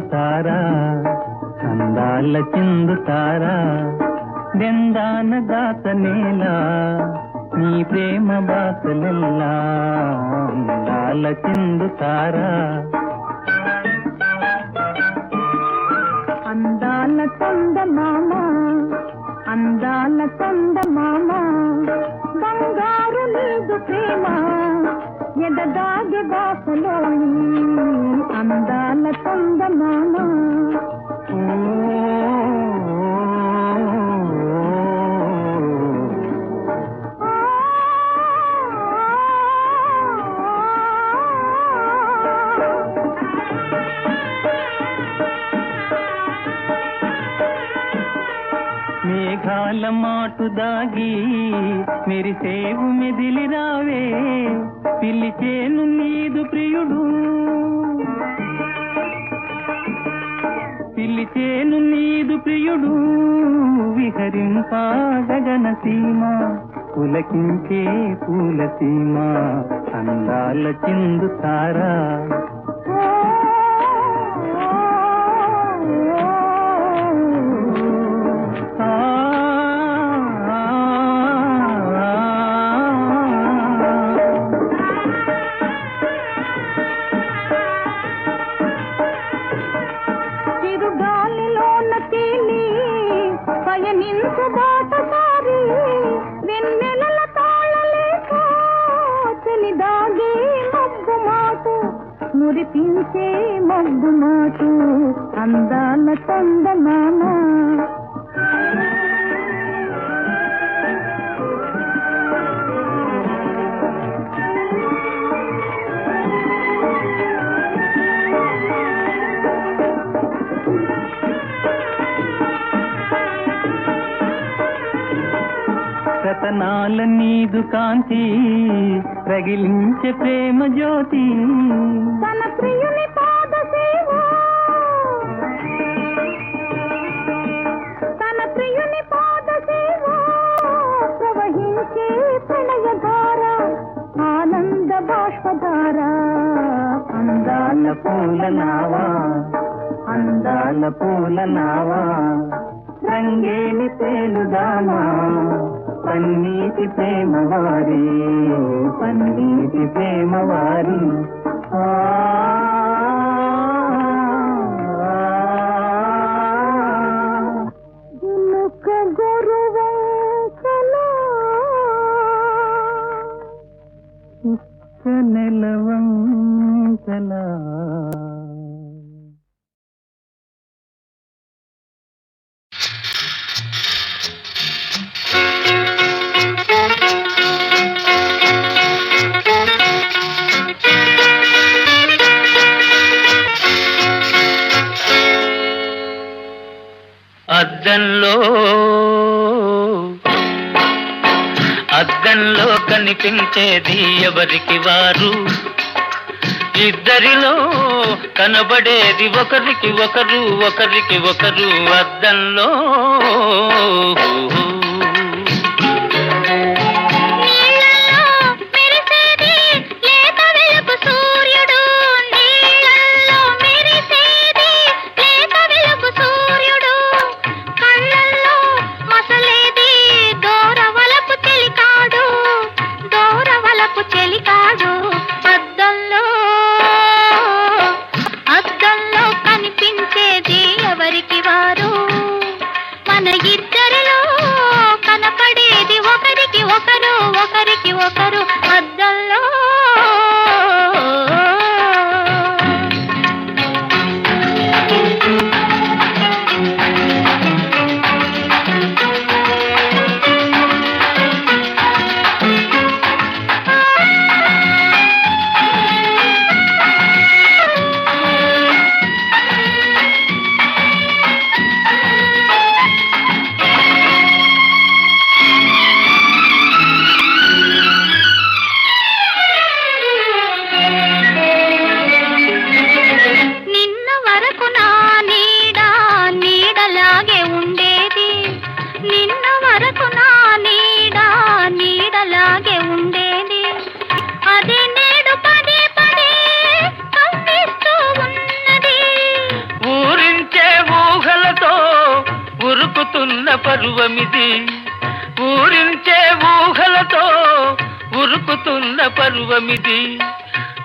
చిందుతారా అందాల చిందుతారా బెందాన దాత నేలా నీ ప్రేమ బాసలెల్లా అందాల చిందుతారా అందాల చంద చందమామ అందాల చంద చందమామ బంగారు లేదు ప్రేమ ఎదగాగే బాసలోని అందాల చందమామ మేఘాల మాటు దాగి మెరిసేవు మెదిలి రావే. పిలిచేను నీదు ప్రియుడు. పిలిచేను నీదు ప్రియుడు. విహరింప గగన సీమ పులకించే పూల సీమ అందాల చిందుతారా రతనాల నీదు కాంతి రగిలించే ప్రేమ జ్యోతి. తన ప్రియుని పాద సేవ. తన ప్రియుని పాద సేవ. ప్రవహించే ప్రణయధార ఆనంద బాష్పధార. అందాల పూల నావా అందాల పూల నావా రంగేలి తేలుదామా. పన్నీటి ప్రేమవారి పన్నీటి ప్రేమవారి. ఆ జిలుక అద్దంలో అద్దంలో కనిపించేది ఎవరికి వారు? ఇద్దరిలో కనబడేది ఒకరికి ఒకరు ఒకరికి ఒకరు అద్దంలో. పరువమిది ఊరించే ఊహలతో ఉరుకుతున్న పరువమిది.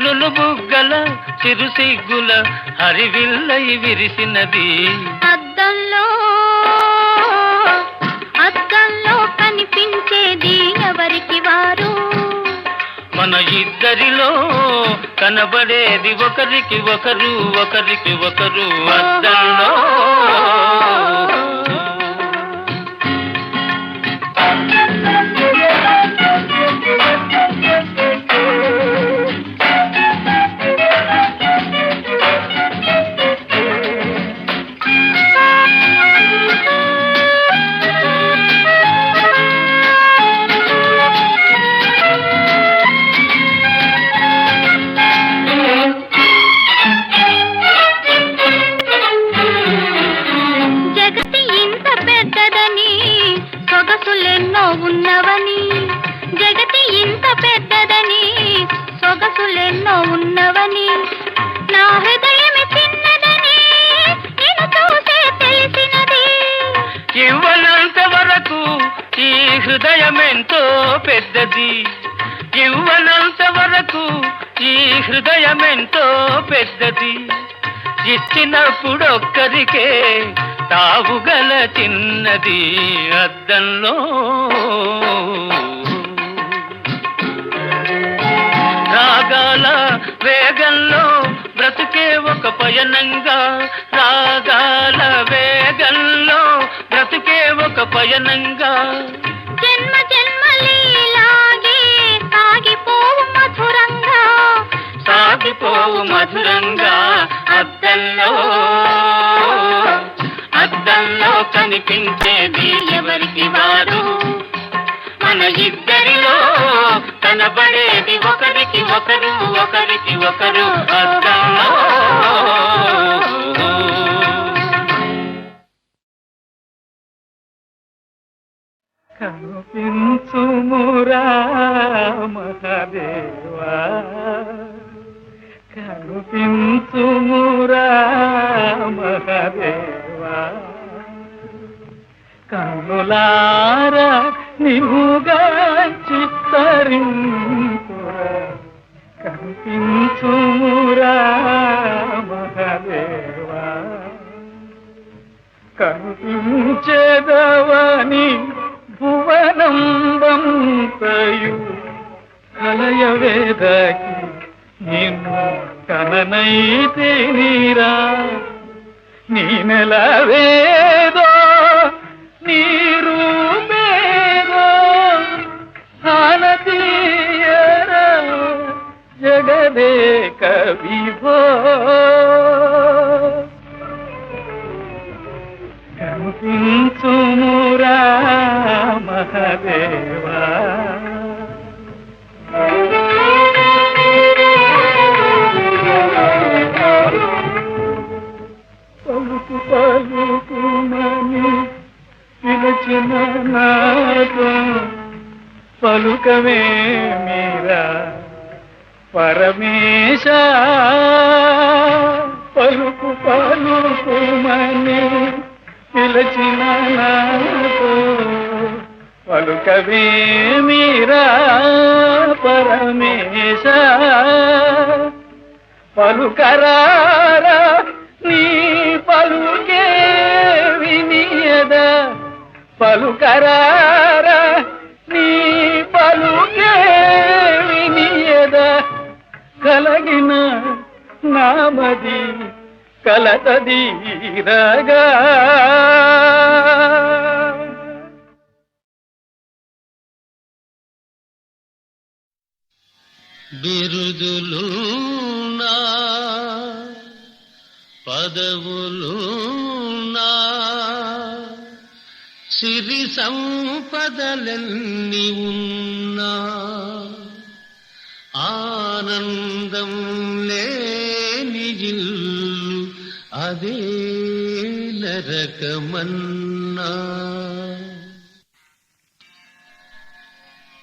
నులుబుగ్గల చిరుసిగ్గుల హరివిల్లై విరిసినది. అద్దంలో అద్దంలో కనిపించేది ఎవరికి వారు. మన ఇద్దరిలో కనబడేది ఒకరికి ఒకరు ఒకరికి ఒకరు అద్దంలో. చిన్నది అద్దంలో రాగాల వేగంలో బ్రతుకే ఒక పయనంగా రాగాల వేగంలో బ్రతుకే ఒక పయనంగా. జన్మ జన్మలీలాగే సాగిపోవు మధురంగా సాగిపోవు మధురంగా అద్దంలో. అద్దంలో కనిపించేది ఎవరికి వారు? మన ఇద్దరిలో కనబడేది ఒకరికి ఒకరు ఒకరికి ఒకరు. మహదేవా కనిపించేదవని భువనం కలయవేదకి నిన్ను కననైతే నీరా? నీ నెలవేదో నీరు మేదో సానతీ జగదేక విభో కనిపించుమురా పలుకరారా నీ పలుకే వినియద. పలుకరారా నీ పలుకే వినియద. కలగిన నామది కలతదీరగా బిరుదులు పదవులు సిరి సంపదలన్నీ ఉన్నా. ఆనందం లేని ఇల్లు అదే నరకమన్నా.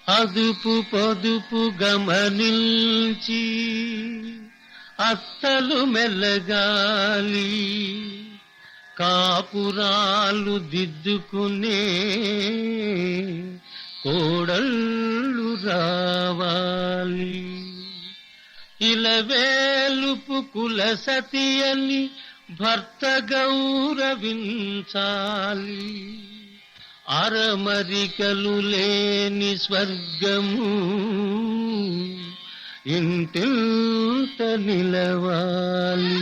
అదుపు పొదుపు గమనించి అస్సలు మెల్లగాలి కాపురాలు దిద్దుకునే కోడళ్ళు రావాలి. ఇలవేలుపు కుల సతి అని భర్త గౌరవించాలి. అరమరికలు లేని స్వర్గము ఇంటి నిలవాలి.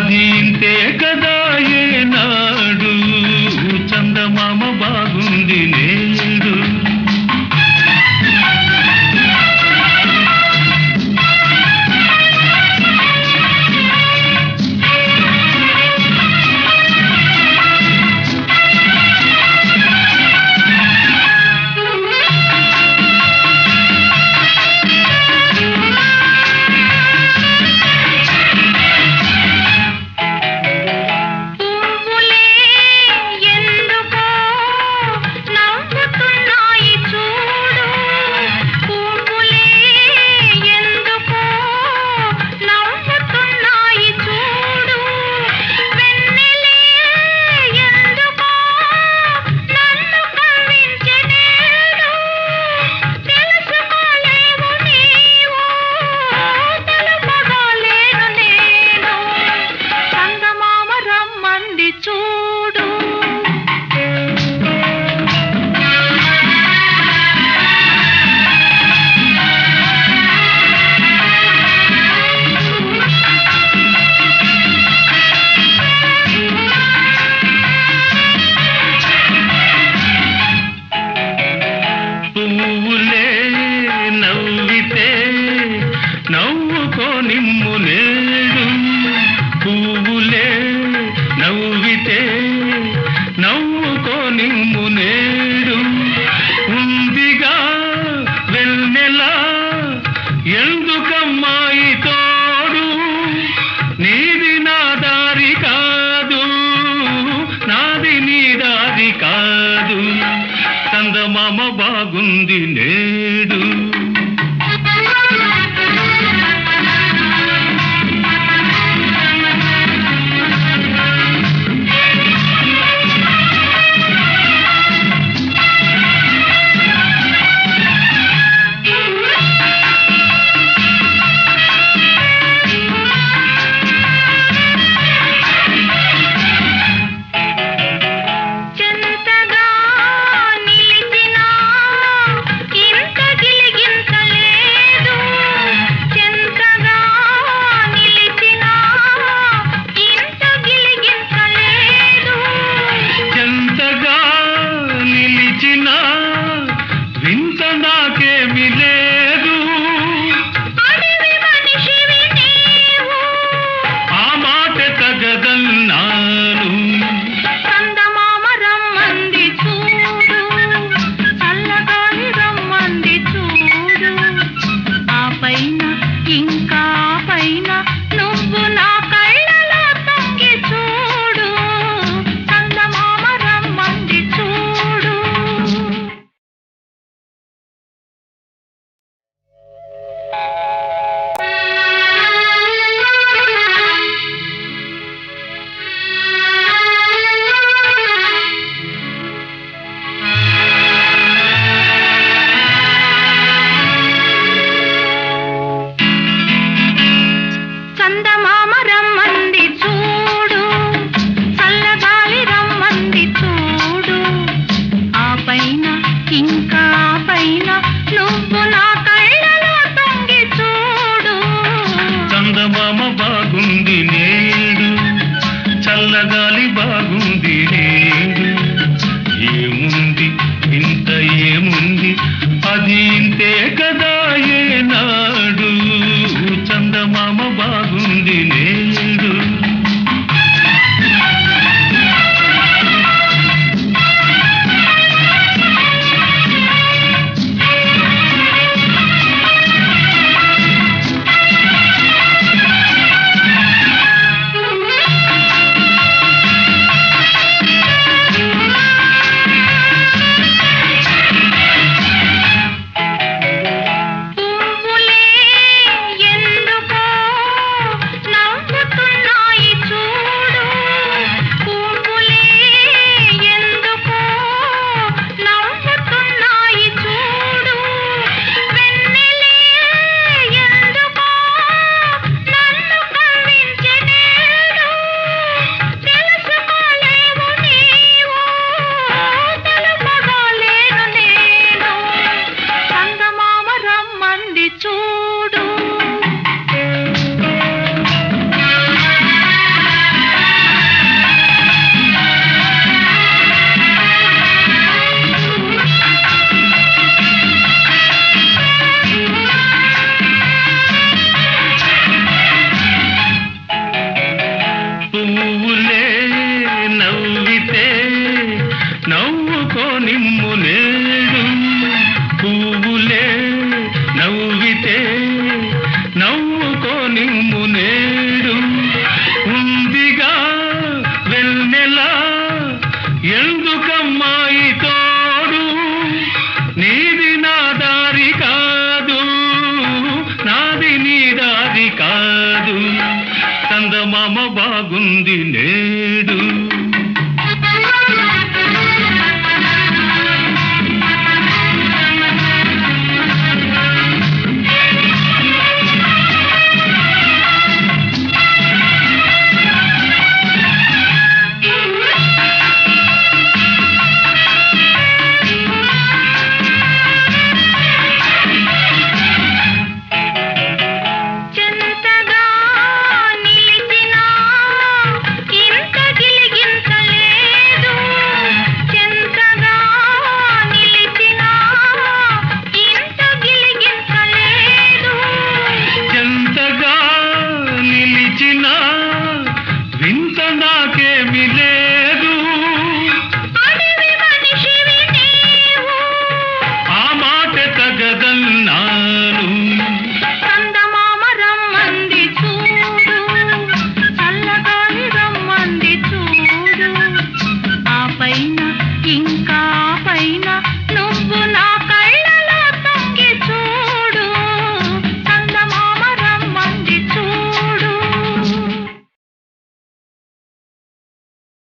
स्वाधीनते कद బాగుంది నే. నవ్వుకో నిమ్మ